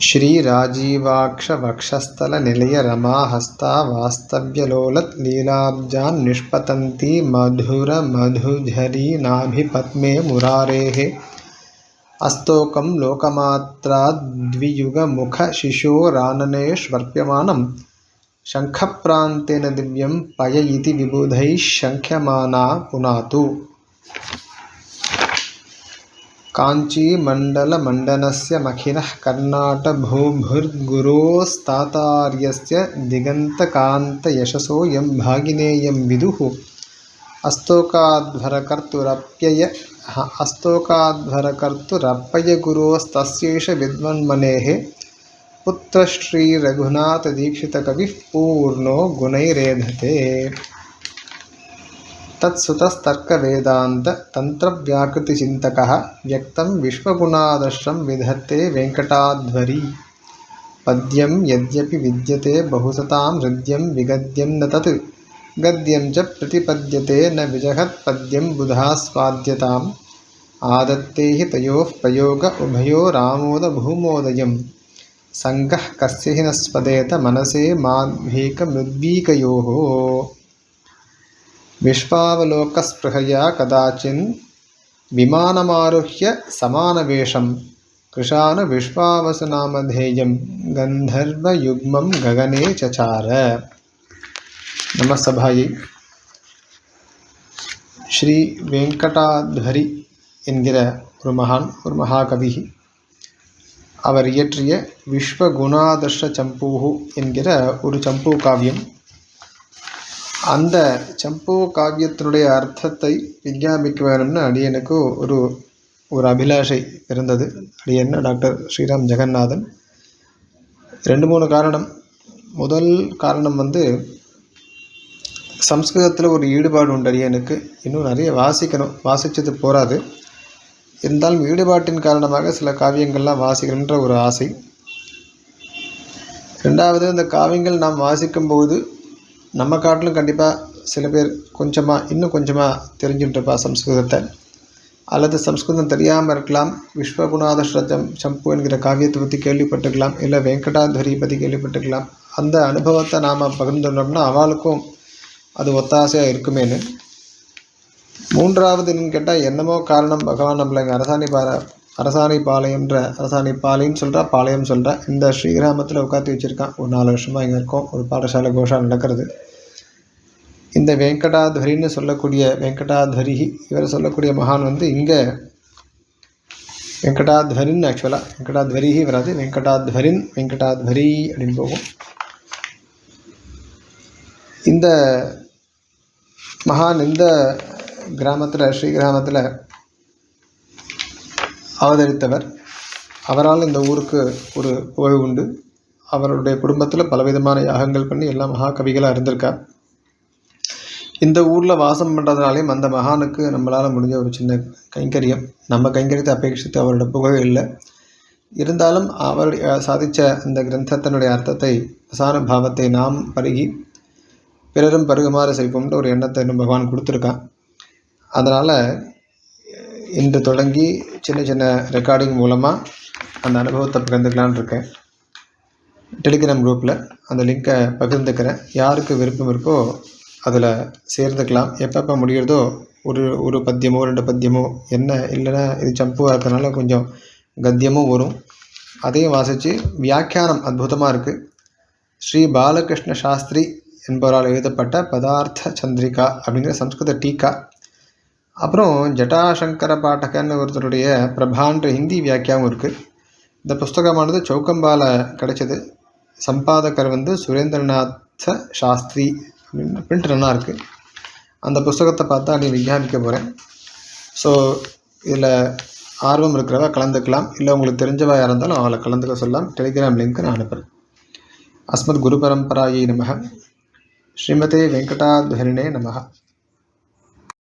श्रीराजीवाक्षवक्षस्थलनिलयरमाहस्ता वास्तव्यलोलत्लीलाब्जान् निष्पतन्ती मधुरमधुझरी नाभिपद्मे मुरारेः अस्तोकं लोकमात्राद्वियुगमुखशिशोराननेष्वर्प्यमानं। शङ्खप्रान्तेन दिव्यं पय इति विबुधैः शङ्ख्यमाना पुनातु। काञ्चीमण्डलमण्डनस्य मखिनः कर्णाटभूभुर्गुरोस्तातार्यस्य दिगन्तकान्तयशसोऽयं भागिनेयं विदुः। अस्तोकाध्वरकर्तुरप्यय अस्तोकाध्वरकर्तुरप्पयगुरोस्तस्यैष विद्वन्मनेः पुत्रश्रीरघुनाथदीक्षितकविः पूर्णो गुणैरेधते। तत्सुतस्तर्कवेदान्ततन्त्रव्याकृतिचिन्तकः व्यक्तं विश्वगुणादर्शं विधत्ते वेङ्कटाध्वरी। पद्यं यद्यपि विद्यते बहुसतां हृद्यं विगद्यं न तत्। गद्यं च प्रतिपद्यते न विजहत्पद्यं बुधास्वाद्यताम्। आदत्ते हि तयोः प्रयोग उभयोरामोदभूमोदयं सङ्गः कस्य हि न स्पदेत मनसे माध्वीकमृद्वीकयोः విశ్వావలోకస్పృహయా కదాచిన్ విమానమారుహ్య సమానవేషం కృషాను విశ్వావసునామధేయం గంధర్వయుగ్మం గగనే చచార నమస్సభాయి శ్రీ வெங்கடாத்வரி என்கிற ஒரு மகான் ஒரு மகாகவி அவர் இயற்றிய விஸ்வகுணாதர்ஷ சம்பூஹு என்கிற ஒரு சம்பூ காவியம் அந்த சம்பு காவியத்தினுடைய அர்த்தத்தை விஞ்ஞாபிக்க வேணும்னு அடியனுக்கு ஒரு ஒரு அபிலாஷை இருந்தது. அடியன்னு டாக்டர் ஸ்ரீராம் ஜெகநாதன். ரெண்டு மூணு காரணம். முதல் காரணம் வந்து சம்ஸ்கிருதத்தில் ஒரு ஈடுபாடு உண்டு அடியனுக்கு. இன்னும் நிறைய வாசிக்கணும். வாசித்தது போராது இருந்தாலும் ஈடுபாட்டின் காரணமாக சில காவியங்கள்லாம் வாசிக்கணுன்ற ஒரு ஆசை. ரெண்டாவது அந்த காவியங்கள் நாம் வாசிக்கும்போது நம்ம காட்டிலும் கண்டிப்பாக சில பேர் கொஞ்சமாக இன்னும் கொஞ்சமாக தெரிஞ்சுட்டுருப்பா சம்ஸ்கிருதத்தை. அல்லது சம்ஸ்கிருதம் தெரியாமல் இருக்கலாம் விஸ்வகுணாதஸ்ரஜம் சம்பு என்கிற காவியத்தை பற்றி கேள்விப்பட்டுக்கலாம் இல்லை வெங்கடாத்வரி பற்றி கேள்விப்பட்டுக்கலாம் அந்த அனுபவத்தை நாம் பகிர்ந்துட்டோம்னா அவளுக்கும் அது ஒத்தாசையாக இருக்குமேனு. மூன்றாவது என்னன்னு கேட்டால் என்னமோ காரணம் பகவான் நம்மளை இங்கே அரசாணி பார அரசாணை பாளையம்ன்ற அரசாணி பாளையம்னு சொல்கிறா பாளையம் சொல்கிறா இந்த ஸ்ரீகிராமத்தில் உட்காந்து வச்சுருக்கான். ஒரு நாலு வருஷமாக இங்கே இருக்கோம். ஒரு பாடசாலை கோஷா நடக்கிறது. இந்த வெங்கடாத்வரின்னு சொல்லக்கூடிய வெங்கடாத்வரி இவர் சொல்லக்கூடிய மகான் வந்து இங்கே வெங்கடாத்வரின் ஆக்சுவலாக வெங்கடாத்வரி வராது வெங்கடாத்வரின் வெங்கடாத்வரி அப்படின்னு போகும். இந்த மகான் இந்த கிராமத்தில் ஸ்ரீ கிராமத்தில் அவதரித்தவர் அவரால் இந்த ஊருக்கு ஒரு புகழ் உண்டு. அவருடைய குடும்பத்தில் பலவிதமான யாகங்கள் பண்ணி எல்லா மகாகவிகளாக இருந்திருக்கார். இந்த ஊரில் வாசம் பண்ணுறதுனாலையும் அந்த மகானுக்கு நம்மளால் முடிஞ்ச ஒரு சின்ன கைங்கரியம். நம்ம கைங்கரியத்தை அபேட்சித்து அவரோட புகழ் இல்லை. இருந்தாலும் அவர் சாதித்த அந்த கிரந்தத்தினுடைய அர்த்தத்தை அசான பாவத்தை நாம் பருகி பிறரும் பருகுமாறு செய்வோம்னு ஒரு எண்ணத்தை இன்னும் பகவான் கொடுத்துருக்கான். அதனால் இன்று தொடங்கி சின்ன சின்ன ரெக்கார்டிங் மூலமாக அந்த அனுபவத்தை பகிர்ந்துக்கலான் இருக்கேன். டெலிகிராம் குரூப்பில் அந்த லிங்க்கை பகிர்ந்துக்கிறேன். யாருக்கு விருப்பம் இருக்கோ அதில் சேர்ந்துக்கலாம். எப்பப்போ முடிகிறதோ ஒரு ஒரு பத்தியமோ ரெண்டு பத்தியமோ என்ன இல்லைன்னா இது சம்புவாக இருக்கிறதுனால கொஞ்சம் கத்தியமும் வரும். அதையும் வாசித்து வியாக்கியானம் அற்புதமாக இருக்குது ஸ்ரீ பாலகிருஷ்ண சாஸ்திரி என்பவரால் எழுதப்பட்ட பதார்த்த சந்திரிகா அப்படிங்கிற சம்ஸ்கிருத டீக்கா அப்புறம் ஜட்டாசங்கர பாட்டகன்னு ஒருத்தருடைய பிரபான்ற ஹிந்தி வியாக்கியாவும் இருக்குது இந்த புஸ்தகமானது சௌக்கம்பால கிடைச்சது. சம்பாதகர் வந்து சுரேந்திரநாத சாஸ்திரி அப்படின்னு பிரிண்ட் நல்லா இருக்குது அந்த புஸ்தகத்தை பார்த்தா நீ விஞ்ஞாபிக்க போகிறேன் ஸோ இதில் ஆர்வம் இருக்கிறவ கலந்துக்கலாம். இல்லை உங்களுக்கு தெரிஞ்சவா இருந்தாலும் அவளை கலந்துக்க சொல்லலாம். டெலிகிராம் லிங்க் நான் அனுப்புகிறேன் அஸ்மத் குரு பரம்பராயை நமக. ஸ்ரீமதே வெங்கடாத்வரிணே நமக.